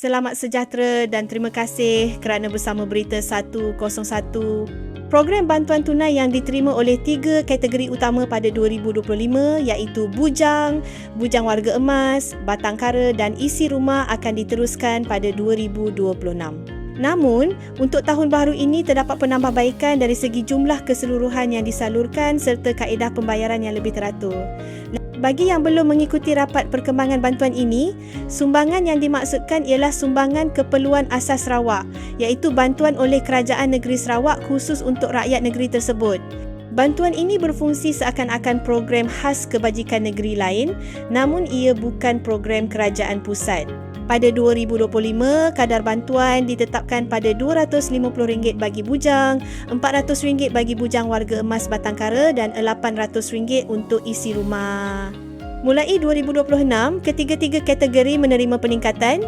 Selamat sejahtera dan terima kasih kerana bersama Berita 101. Program bantuan tunai yang diterima oleh tiga kategori utama pada 2025 iaitu Bujang, Bujang Warga Emas, Batang Kara dan Isi Rumah akan diteruskan pada 2026. Namun, untuk tahun baru ini terdapat penambahbaikan dari segi jumlah keseluruhan yang disalurkan serta kaedah pembayaran yang lebih teratur. Bagi yang belum mengikuti rapat perkembangan bantuan ini, sumbangan yang dimaksudkan ialah sumbangan keperluan asas Sarawak, iaitu bantuan oleh Kerajaan Negeri Sarawak khusus untuk rakyat negeri tersebut. Bantuan ini berfungsi seakan-akan program khas kebajikan negeri lain, namun ia bukan program kerajaan pusat. Pada 2025, kadar bantuan ditetapkan pada RM250 bagi bujang, RM400 bagi bujang warga emas Batangkara dan RM800 untuk isi rumah. Mulai 2026, ketiga-tiga kategori menerima peningkatan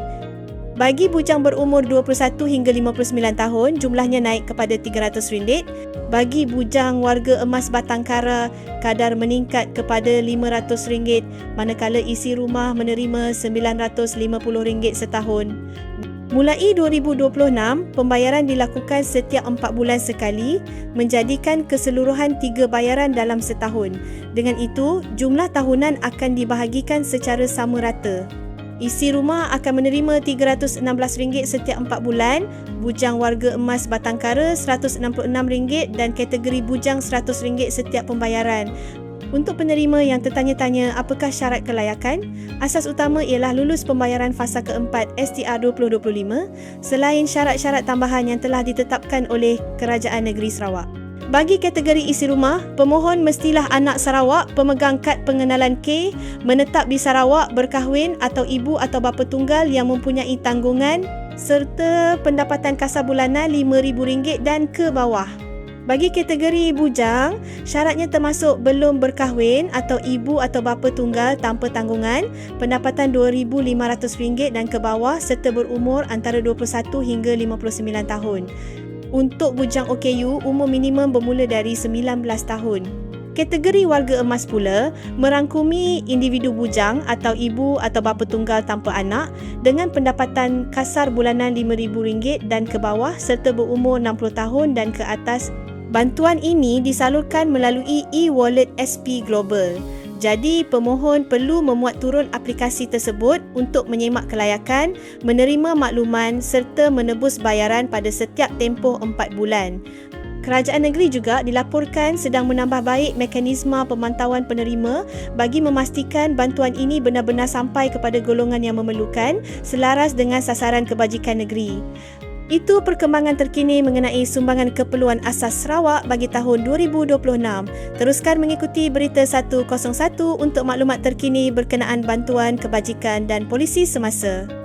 bagi bujang berumur 21 hingga 59 tahun, jumlahnya naik kepada RM300. Bagi bujang warga emas Batangkara, kadar meningkat kepada RM500, manakala isi rumah menerima RM950 setahun. Mulai 2026, pembayaran dilakukan setiap 4 bulan sekali, menjadikan keseluruhan 3 bayaran dalam setahun. Dengan itu, jumlah tahunan akan dibahagikan secara sama rata. Isi rumah akan menerima RM316 setiap 4 bulan, bujang warga emas Batangkara RM166 dan kategori bujang RM100 setiap pembayaran. Untuk penerima yang tertanya-tanya apakah syarat kelayakan, asas utama ialah lulus pembayaran fasa keempat STR 2025 selain syarat-syarat tambahan yang telah ditetapkan oleh Kerajaan Negeri Sarawak. Bagi kategori isi rumah, pemohon mestilah anak Sarawak pemegang kad pengenalan K, menetap di Sarawak, berkahwin atau ibu atau bapa tunggal yang mempunyai tanggungan serta pendapatan kasar bulanan RM5,000 dan ke bawah. Bagi kategori bujang, syaratnya termasuk belum berkahwin atau ibu atau bapa tunggal tanpa tanggungan, pendapatan RM2,500 dan ke bawah serta berumur antara 21 hingga 59 tahun. Untuk bujang OKU, umur minimum bermula dari 19 tahun. Kategori warga emas pula merangkumi individu bujang atau ibu atau bapa tunggal tanpa anak dengan pendapatan kasar bulanan RM5,000 dan ke bawah serta berumur 60 tahun dan ke atas. Bantuan ini disalurkan melalui e-wallet SP Global. Jadi, pemohon perlu memuat turun aplikasi tersebut untuk menyemak kelayakan, menerima makluman serta menebus bayaran pada setiap tempoh 4 bulan. Kerajaan negeri juga dilaporkan sedang menambah baik mekanisme pemantauan penerima bagi memastikan bantuan ini benar-benar sampai kepada golongan yang memerlukan selaras dengan sasaran kebajikan negeri. Itu perkembangan terkini mengenai sumbangan keperluan asas Sarawak bagi tahun 2026. Teruskan mengikuti Berita 101 untuk maklumat terkini berkenaan bantuan kebajikan dan polisi semasa.